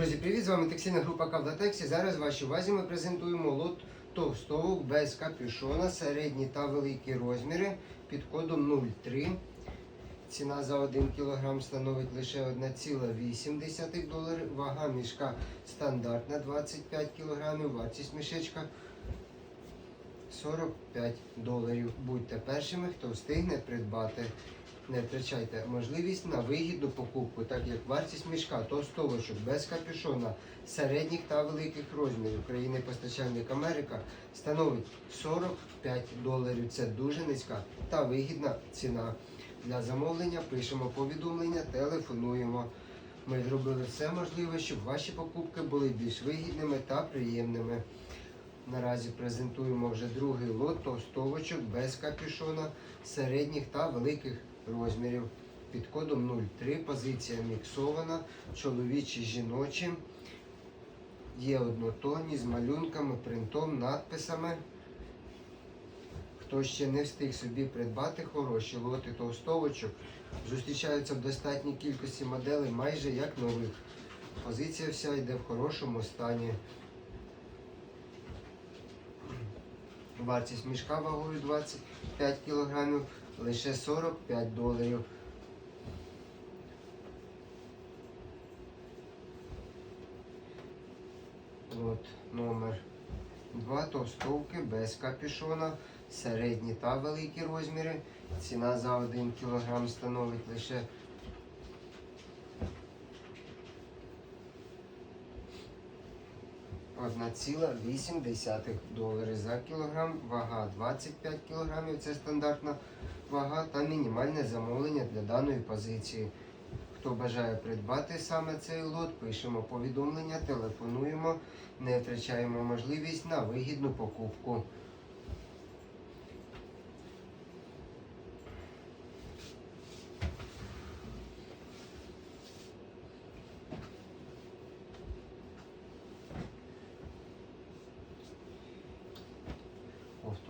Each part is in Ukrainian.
Друзі, привіт! З вами таксійна група Кавлатексі. Зараз Зараз вашій увазі ми презентуємо лот товстовок без капюшона, середні та великі розміри під кодом 03. Ціна за 1 кг становить лише 1,8 доларів. Вага мішка стандартна 25 кг, вартість мішечка 45 доларів. Будьте першими, хто встигне придбати. Не втрачайте можливість на вигідну покупку, так як вартість мішка товстовочок без капюшона середніх та великих розмірів країни постачальник Америка становить 45 доларів. Це дуже низька та вигідна ціна. Для замовлення пишемо повідомлення, телефонуємо. Ми зробили все можливе, щоб ваші покупки були більш вигідними та приємними. Наразі презентуємо вже другий лот товстовочок без капюшона середніх та великих розмірів. Під кодом 03 позиція міксована, чоловічі жіночі. Є однотонні з малюнками, принтом, надписами. Хто ще не встиг собі придбати хороші лоти товстовочок, зустрічаються в достатній кількості моделей майже як нових. Позиція вся йде в хорошому стані. Вартість мішка вагою 25 кг, лише 45 доларів. От номер 2 товстовки без капюшона, середні та великі розміри. Ціна за 1 кг становить лише Одна ціла 8 долари за кілограм, вага 25 кілограмів, це стандартна вага та мінімальне замовлення для даної позиції. Хто бажає придбати саме цей лот, пишемо повідомлення, телефонуємо, не втрачаємо можливість на вигідну покупку.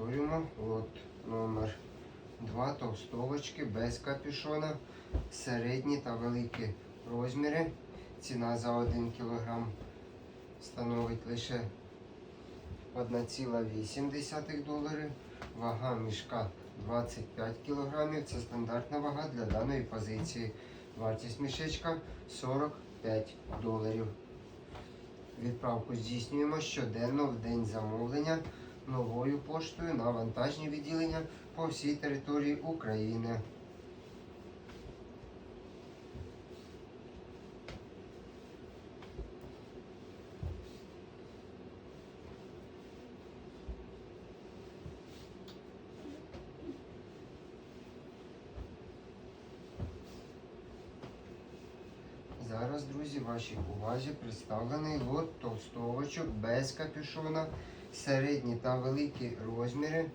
Повторюємо, лот номер 2 товстовочки без капюшона, середні та великі розміри. Ціна за 1 кг становить лише 1,8 долари. Вага мішка 25 кг. Це стандартна вага для даної позиції. Вартість мішечка 45 доларів. Відправку здійснюємо щоденно в день замовлення новою поштою на вантажні відділення по всій території України. Зараз, друзі, вашій увазі представлений лот товстовочок без капюшона, середні та великі розміри.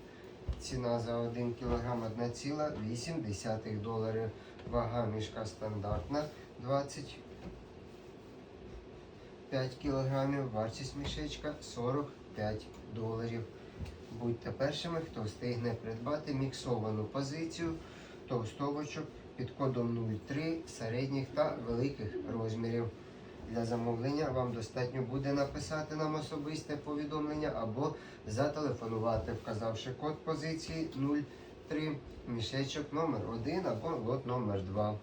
Ціна за 1 кг 1,8 доларів. Вага мішка стандартна 25 кг. Вартість мішечка 45 доларів. Будьте першими, хто встигне придбати міксовану позицію товстовочок під кодом 03 середніх та великих розмірів. Для замовлення вам достатньо буде написати нам особисте повідомлення або зателефонувати, вказавши код позиції 03, мішечок номер 1 або лот номер 2.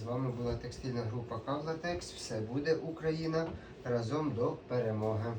З вами була текстильна група Кавлатекс. Все буде Україна разом до перемоги.